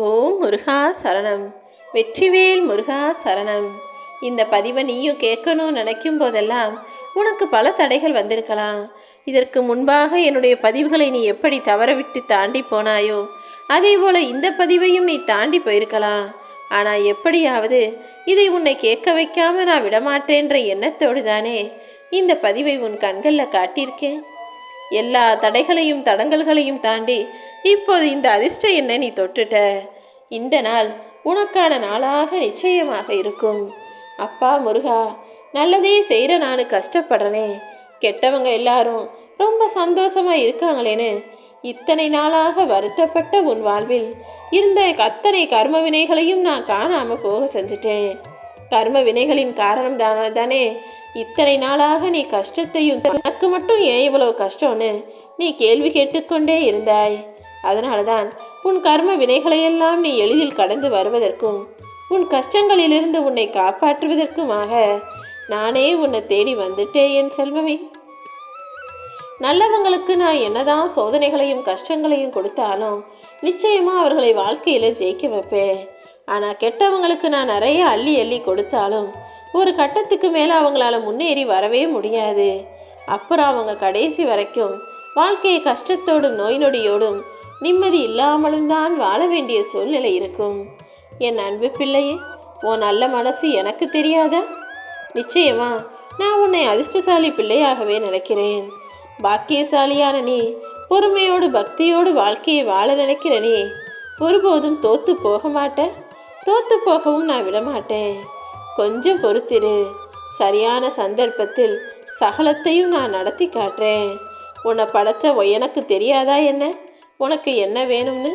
ஓம் முருகா சரணம். வெற்றிவேல் முருகா சரணம். இந்த பதிவை நீயும் கேட்கணும்னு நினைக்கும் போதெல்லாம் உனக்கு பல தடைகள் வந்திருக்கலாம். இதற்கு முன்பாக என்னுடைய பதிவுகளை நீ எப்படி தவறவிட்டு தாண்டி போனாயோ அதே போல இந்த பதிவையும் நீ தாண்டி போயிருக்கலாம். ஆனால் எப்படியாவது இதை உன்னை கேட்க வைக்காம நான் விடமாட்டேன்ற எண்ணத்தோடு தானே இந்த பதிவை உன் கண்களில் காட்டியிருக்கேன். எல்லா தடைகளையும் தடங்கல்களையும் தாண்டி இப்போது இந்த அதிர்ஷ்ட என்ன நீ தொட்டுட்ட. இந்த நாள் உனக்கான நாளாக நிச்சயமாக இருக்கும். அப்பா முருகா நல்லதே செய்கிற நான் கஷ்டப்படுறனே. கெட்டவங்க எல்லாரும் ரொம்ப சந்தோஷமாக இருக்காங்களேன்னு இத்தனை நாளாக வருத்தப்பட்ட உன் வாழ்வில் இருந்த அத்தனை கர்ம வினைகளையும் நான் காணாமல் போக செஞ்சுட்டேன். கர்ம வினைகளின் காரணம் தானே இத்தனை நாளாக நீ கஷ்டத்தையும் உனக்கு மட்டும் ஏன் இவ்வளவு கஷ்டம்னு நீ கேள்வி கேட்டுக்கொண்டே இருந்தாய். அதனால்தான் உன் கர்ம வினைகளையெல்லாம் நீ எளிதில் கடந்து வருவதற்கும் உன் கஷ்டங்களிலிருந்து உன்னை காப்பாற்றுவதற்குமாக நானே உன்னை தேடி வந்துட்டேன் என் செல்வமே. நல்லவங்களுக்கு நான் என்னதான் சோதனைகளையும் கஷ்டங்களையும் கொடுத்தாலும் நிச்சயமா அவர்களை வாழ்க்கையில் ஜெயிக்க வைப்பேன். ஆனால் கெட்டவங்களுக்கு நான் நிறைய அள்ளி அள்ளி கொடுத்தாலும் ஒரு கட்டத்துக்கு மேலே அவங்களால முன்னேறி வரவே முடியாது. அப்புறம் அவங்க கடைசி வரைக்கும் வாழ்க்கையை கஷ்டத்தோடும் நோய் நொடியோடும் நிம்மதி இல்லாமலும் தான் வாழ வேண்டிய சூழ்நிலை இருக்கும். என் அன்பு பிள்ளையே உன் நல்ல மனசு எனக்கு தெரியாதா? நிச்சயமா நான் உன்னை அதிர்ஷ்டசாலி பிள்ளையாகவே நினைக்கிறேன். பாக்கியசாலியான நீ பொறுமையோடு பக்தியோடு வாழ்க்கையை வாழ நினைக்கிற நீ ஒருபோதும் தோத்து போக மாட்டேன் தோத்து போகவும் நான் விடமாட்டேன். கொஞ்சம் பொறுத்திரு. சரியான சந்தர்ப்பத்தில் சகலத்தையும் நான் நடத்தி காட்டுறேன். உன்னை படைச்ச எனக்கு தெரியாதா என்ன? உனக்கு என்ன வேணும்னு?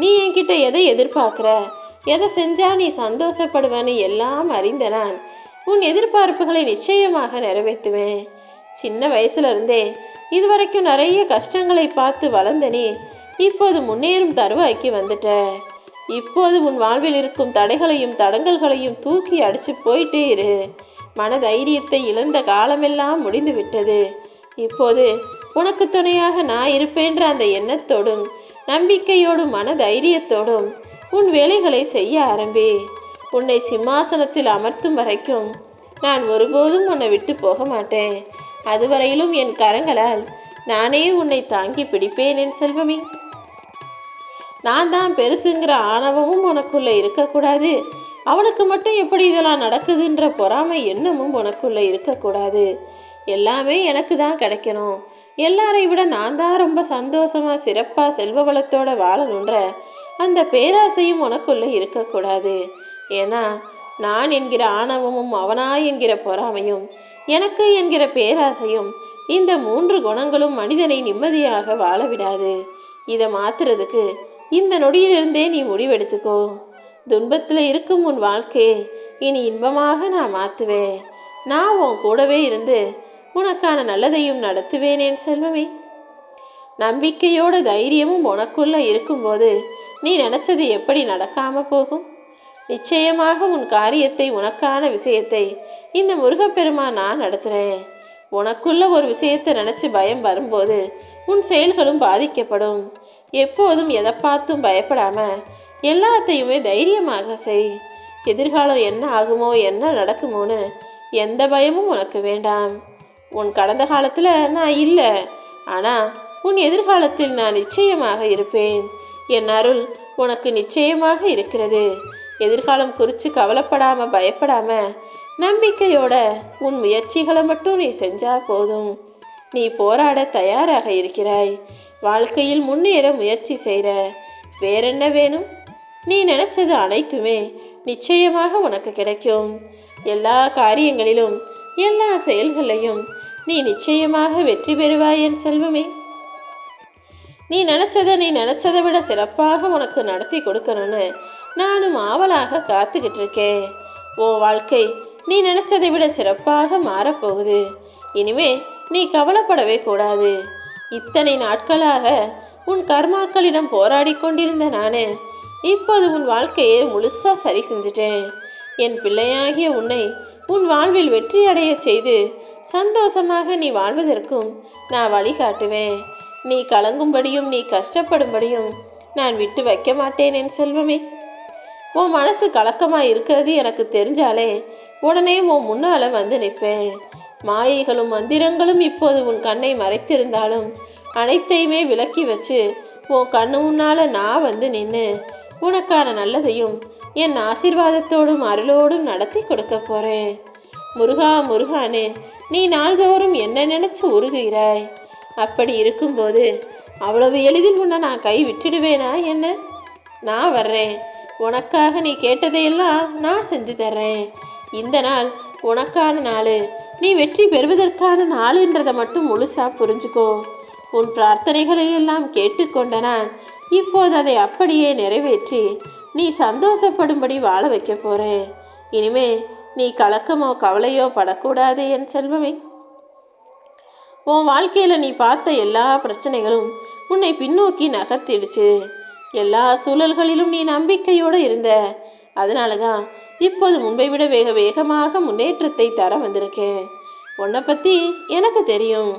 நீ என்கிட்ட எதை எதிர்பார்க்குற? எதை செஞ்சா நீ சந்தோஷப்படுவேன்னு எல்லாம் அறிந்த நான் உன் எதிர்பார்ப்புகளை நிச்சயமாக நிறைவேற்றுவேன். சின்ன வயசுல இருந்தே இதுவரைக்கும் நிறைய கஷ்டங்களை பார்த்து வளர்ந்த நீ இப்போது முன்னேறும் தருவாய்க்கு வந்துட்ட. இப்போது உன் வாழ்வில் இருக்கும் தடைகளையும் தடங்கல்களையும் தூக்கி அடிச்சு போயிட்டே இரு. மன தைரியத்தை இழந்த காலமெல்லாம் முடிந்து விட்டது இப்போது உனக்கு துணையாக நான் இருப்பேன்ற அந்த எண்ணத்தோடும் நம்பிக்கையோடும் மன தைரியத்தோடும் உன் வேலைகளை செய்ய ஆரம்பி. உன்னை சிம்மாசனத்தில் அமர்த்தும் வரைக்கும் நான் ஒருபோதும் உன்னை விட்டு போக மாட்டேன். அதுவரையிலும் என் கரங்களால் நானே உன்னை தாங்கி பிடிப்பேன் என் செல்வமே. நான் தான் பெருசுங்கிற ஆணவமும் உனக்குள்ளே இருக்கக்கூடாது. அவனுக்கு மட்டும் எப்படி இதெல்லாம் நடக்குதுன்ற பொறாமை எண்ணமும் உனக்குள்ளே இருக்கக்கூடாது. எல்லாமே எனக்கு தான் கிடைக்கணும். எல்லாரை விட நான் தான் ரொம்ப சந்தோஷமா சிறப்பா செல்வ வளத்தோட வாழணுன்ற அந்த பேராசையும் உனக்குள்ள இருக்கக்கூடாது. ஏன்னா நான் என்கிற ஆணவமும் அவனாய் என்கிற பொறாமையும் எனக்கு என்கிற பேராசையும் இந்த மூன்று குணங்களும் மனிதனை நிம்மதியாக வாழ விடாது. இதை மாத்துறதுக்கு இந்த நொடியிலிருந்தே நீ முடிவெடுத்துக்கோ. துன்பத்தில் இருக்கும் உன் வாழ்க்கையை இனி இன்பமாக நான் மாற்றுவேன் நான் உன் கூடவே இருந்து உனக்கான நல்லதையும் நடத்துவேன் என் செல்வமே. நம்பிக்கையோட தைரியமும் உனக்குள்ள இருக்கும்போது நீ நினைச்சது எப்படி நடக்காம போகும்? நிச்சயமாக உன் காரியத்தை உனக்கான விஷயத்தை இந்த முருகப்பெருமா நான் நடத்துகிறேன் உனக்குள்ள ஒரு விஷயத்தை நினச்சி பயம் வரும்போது உன் செயல்களும் பாதிக்கப்படும். எப்போதும் எதை பார்த்தும் பயப்படாமல் எல்லாத்தையுமே தைரியமாக செய். எதிர்காலம் என்ன ஆகுமோ என்ன நடக்குமோன்னு எந்த பயமும் உனக்கு வேண்டாம். உன் கடந்த காலத்தில் நான் இல்லை. ஆனால் உன் எதிர்காலத்தில் நான் நிச்சயமாக இருப்பேன். என் அருள் உனக்கு நிச்சயமாக இருக்கிறது. எதிர்காலம் குறித்து கவலைப்படாமல் பயப்படாமல் நம்பிக்கையோட உன் முயற்சிகளை மட்டும் நீ செஞ்சால் போதும். நீ போராட தயாராக இருக்கிறாய். வாழ்க்கையில் முன்னேற முயற்சி செய்கிற வேறென்ன வேணும்? நீ நினச்சது அனைத்துமே நிச்சயமாக உனக்கு கிடைக்கும். எல்லா காரியங்களிலும் எல்லா செயல்களையும் நீ நிச்சயமாக வெற்றி பெறுவாய் என் செல்வமே. நீ நினச்சதை நீ நினச்சதை விட சிறப்பாக உனக்கு நடத்தி கொடுக்கணும்னு நானும் ஆவலாக காத்துக்கிட்டு இருக்கேன் உன் வாழ்க்கை நீ நினச்சதை விட சிறப்பாக மாறப்போகுது. இனிமே நீ கவலைப்படவே கூடாது. இத்தனை நாட்களாக உன் கர்மாக்களிடம் போராடி கொண்டிருந்த நான் இப்போது உன் வாழ்க்கையை முழுசாக சரி செஞ்சுட்டேன். என் பிள்ளையாகிய உன்னை உன் வாழ்வில் வெற்றி அடைய செய்து சந்தோஷமாக நீ வாழ்வதற்கும் நான் வழிகாட்டுவேன் நீ கலங்கும்படியும் நீ கஷ்டப்படும்படியும் நான் விட்டு வைக்க மாட்டேன் என் செல்வமே. உன் மனசு கலக்கமாக இருக்கிறது எனக்கு தெரிஞ்சாலே உடனே உன் முன்னால் வந்து நிற்பேன். மாயைகளும் மந்திரங்களும் இப்போது உன் கண்ணை மறைத்திருந்தாலும் அனைத்தையுமே விலக்கி வச்சு உன் கண்ணு முன்னால் நான் வந்து நின்று உனக்கான நல்லதையும் என் ஆசிர்வாதத்தோடும் அருளோடும் நடத்தி கொடுக்க போகிறேன் முருகா முருகானே நீ நாள்தோறும் என்ன நினச்சி உருகுகிறாய். அப்படி இருக்கும்போது அவ்வளவு எளிதில் உன்னை நான் கை விட்டுடுவேனா என்ன? நான் வர்றேன். உனக்காக நீ கேட்டதையெல்லாம் நான் செஞ்சு தர்றேன். இந்த நாள் உனக்கான நாள். நீ வெற்றி பெறுவதற்கான நாளுன்றதை மட்டும் முழுசா புரிஞ்சுக்கோ. உன் பிரார்த்தனைகளையெல்லாம் கேட்டுக்கொண்ட நான் இப்போது அதை அப்படியே நிறைவேற்றி நீ சந்தோஷப்படும்படி வாழ வைக்க போறேன். இனிமே நீ கலக்கமோ கவலையோ படக்கூடாது என் செல்வமே. உன் வாழ்க்கையில் நீ பார்த்த எல்லா பிரச்சனைகளும் உன்னை பின்னோக்கி நகர்த்திடுச்சு. எல்லா சூழல்களிலும் நீ நம்பிக்கையோடு இருந்த. அதனால தான் இப்போது முன்பை விட வேக வேகமாக முன்னேற்றத்தை தர வந்திருக்கேன். உன்னை பற்றி எனக்கு தெரியும்.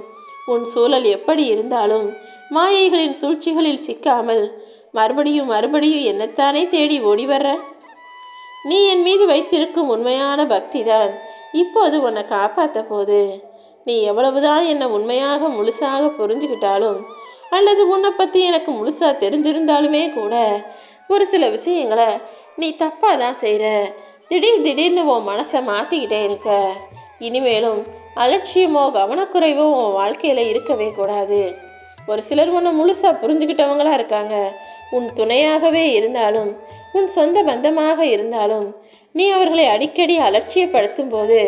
உன் சூழல் எப்படி இருந்தாலும் மாயைகளின் சூழ்ச்சிகளில் சிக்காமல் மறுபடியும் மறுபடியும் என்னத்தானே தேடி ஓடி வர்ற? நீ என் மீது வைத்திருக்கும் உண்மையான பக்தி தான் இப்போது உன்னை காப்பாற்ற போது நீ எவ்வளவுதான் என்னை உண்மையாக முழுசாக புரிஞ்சுக்கிட்டாலும் அல்லது உன்னை பற்றி எனக்கு முழுசாக தெரிஞ்சிருந்தாலுமே கூட ஒரு சில விஷயங்களை நீ தப்பாக தான் செய்கிற திடீர் திடீர்னு உன் மனசை மாற்றிக்கிட்டே இருக்க. இனிமேலும் அலட்சியமோ கவனக்குறைவோ உன் வாழ்க்கையில் இருக்கவே கூடாது. ஒரு சிலர் உன்னை முழுசாக புரிஞ்சுக்கிட்டவங்களா இருக்காங்க. உன் துணையாகவே இருந்தாலும் உன் சொந்த பந்தமாக இருந்தாலும் நீ அவர்களை அடிக்கடி அலட்சியப்படுத்தும் போது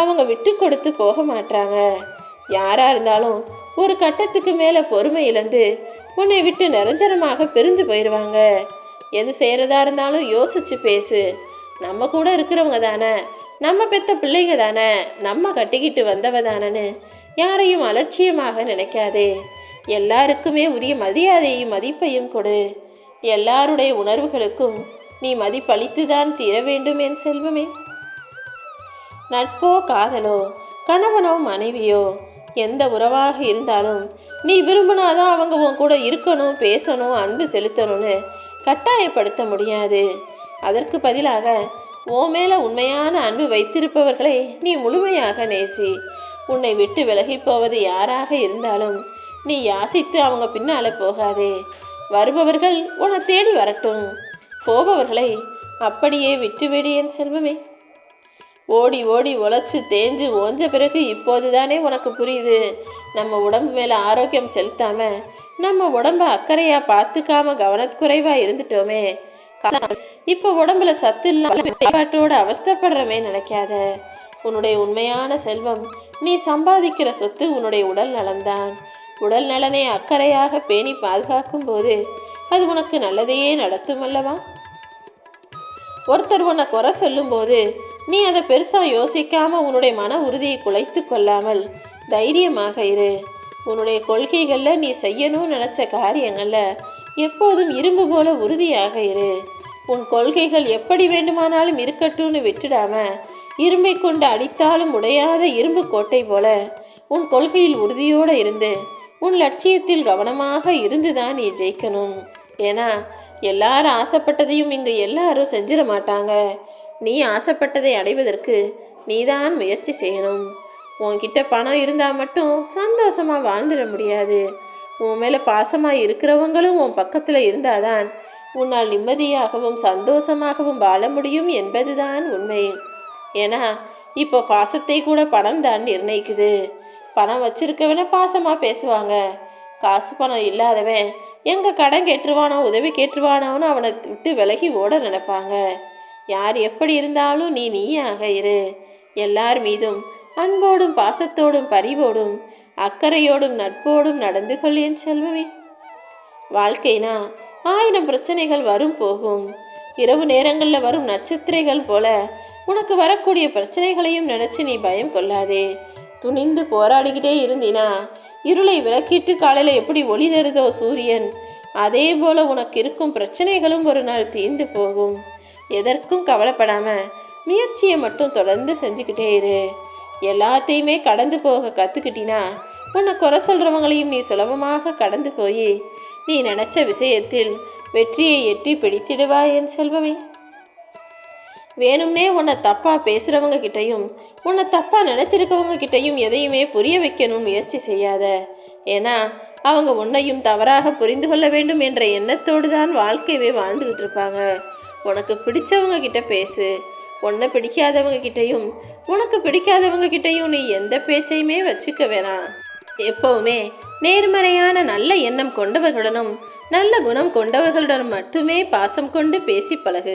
அவங்க விட்டு கொடுத்து போக மாட்டாங்க யாராக இருந்தாலும் ஒரு கட்டத்துக்கு மேலே பொறுமை இழந்து உன்னை விட்டு நிரஞ்சனமாக பிரிஞ்சு போயிடுவாங்க எது செய்கிறதா இருந்தாலும் யோசிச்சு பேசு. நம்ம கூட இருக்கிறவங்க தானே நம்ம பெத்த பிள்ளைங்க தானே நம்ம கட்டிக்கிட்டு வந்தவ தானேன்னு யாரையும் அலட்சியமாக நினைக்காதே. எல்லாருக்குமே உரிய மரியாதையும் மதிப்பையும் கொடு. எல்லாருடைய உணர்வுகளுக்கும் நீ மதிப்பளித்துதான் தீர வேண்டும் என் செல்வமே. நட்போ காதலோ கணவனோ மனைவியோ எந்த உறவாக இருந்தாலும் நீ விரும்பினாதான் அவங்க உன் கூட இருக்கணும் பேசணும் அன்பு செலுத்தணும்னு கட்டாயப்படுத்த முடியாது. அதற்கு பதிலாக ஓ மேலே உண்மையான அன்பு வைத்திருப்பவர்களை நீ முழுமையாக நேசி. உன்னை விட்டு விலகிப் போவது யாராக இருந்தாலும் நீ யாசித்து அவங்க பின்னால போகாதே. வருபவர்கள் உன்னை தேடி வரட்டும். போபவர்களை அப்படியே விட்டுவிடு என் செல்வமே. ஓடி ஓடி உழைச்சி தேஞ்சு ஓஞ்ச பிறகு இப்போது தானே உனக்கு புரியுது. நம்ம உடம்பு மேலே ஆரோக்கியம் செலுத்தாம நம்ம உடம்ப அக்கறையா பார்த்துக்காம கவனக்குறைவா இருந்துட்டோமே. இப்போ உடம்புல சத்து இல்லாம அவஸ்தப்படுறமே நினைக்காத. உன்னுடைய உண்மையான செல்வம் நீ சம்பாதிக்கிற சொத்து உன்னுடைய உடல் நலம்தான். உடல் நலனை அக்கறையாக பேணி பாதுகாக்கும் போது அது உனக்கு நல்லதையே நடத்தும் அல்லவா ஒருத்தர் உன்னை குறை சொல்லும்போது நீ அதை பெருசாக யோசிக்காம உன்னுடைய மன உறுதியை குலைத்து கொள்ளாமல் தைரியமாக இரு. உன்னுடைய கொள்கைகளில் நீ செய்யணும்னு நினச்ச காரியங்களில் எப்போதும் இரும்பு போல உறுதியாக இரு. உன் கொள்கைகள் எப்படி வேண்டுமானாலும் இருக்கட்டும்னு விட்டுடாம இரும்பை கொண்டு அடித்தாலும் உடையாத இரும்பு கோட்டை போல உன் கொள்கையில் உறுதியோடு இருந்து உன் லட்சியத்தில் கவனமாக இருந்துதான் நீ ஜெயிக்கணும். ஏன்னா எல்லாரும் ஆசைப்பட்டதையும் இங்கே எல்லாரும் செஞ்சிட மாட்டாங்க. நீ ஆசைப்பட்டதை அடைவதற்கு நீதான் முயற்சி செய்யணும். உன்கிட்ட பணம் இருந்தால் மட்டும் சந்தோஷமாக வாழ்ந்துட முடியாது. உன் மேலே பாசமாக இருக்கிறவங்களும் உன் பக்கத்தில் இருந்தாதான் உன்னால் நிம்மதியாகவும் சந்தோஷமாகவும் வாழ முடியும் என்பதுதான் உண்மை. ஏன்னா இப்போ பாசத்தை கூட பணம் தான் நிர்ணயிக்குது. பணம் வச்சிருக்கவன பாசமாக பேசுவாங்க. காசு பணம் இல்லாதவன் எங்கள் கடன் கேட்டுருவானோ உதவி கேட்டுருவானோன்னு அவனை விட்டு விலகி ஓட நினைப்பாங்க. யார் எப்படி இருந்தாலும் நீ நீயாக இரு. எல்லார் மீதும் அன்போடும் பாசத்தோடும் பரிவோடும் அக்கறையோடும் நட்போடும் நடந்து கொள் என் செல்வமே. வாழ்க்கைனா ஆயிரம் பிரச்சனைகள் வரும் போகும். இரவு நேரங்களில் வரும் நட்சத்திரைகள் போல உனக்கு வரக்கூடிய பிரச்சனைகளையும் நினைச்சு நீ பயம் கொள்ளாதே. துணிந்து போராடிக்கிட்டே இருந்தினா இருளை விளக்கிட்டு காலையில் எப்படி ஒளி தருதோ சூரியன்? அதே போல உனக்கு இருக்கும் பிரச்சனைகளும் ஒரு நாள் தீர்ந்து போகும். எதற்கும் கவலைப்படாம முயற்சியை மட்டும் தொடர்ந்து செஞ்சுக்கிட்டே இரு. எல்லாத்தையுமே கடந்து போக கற்றுக்கிட்டினா உன்னை குறை சொல்கிறவங்களையும் நீ சுலபமாக கடந்து போய் நீ நினச்ச விஷயத்தில் வெற்றியை எட்டி பிடித்திடுவாய் என் செல்வமே. வேணும்னே உன்னை தப்பாக பேசுகிறவங்க கிட்டேயும் உன்னை தப்பாக நினச்சிருக்கவங்க கிட்டேயும் எதையுமே புரிய வைக்கணும் முயற்சி செய்யாத. ஏன்னா அவங்க உன்னையும் தவறாக புரிந்து கொள்ள வேண்டும் என்ற எண்ணத்தோடு தான் வாழ்க்கையவே வாழ்ந்துக்கிட்டு இருப்பாங்க உனக்கு பிடிச்சவங்க கிட்ட பேசு. உன்னை பிடிக்காதவங்க கிட்டேயும் உனக்கு பிடிக்காதவங்க கிட்டேயும் நீ எந்த பேச்சையுமே வச்சுக்க வேணாம். எப்பவுமே நேர்மறையான நல்ல எண்ணம் கொண்டவர்களுடனும் நல்ல குணம் கொண்டவர்களுடன் மட்டுமே பாசம் கொண்டு பேசி பழகு.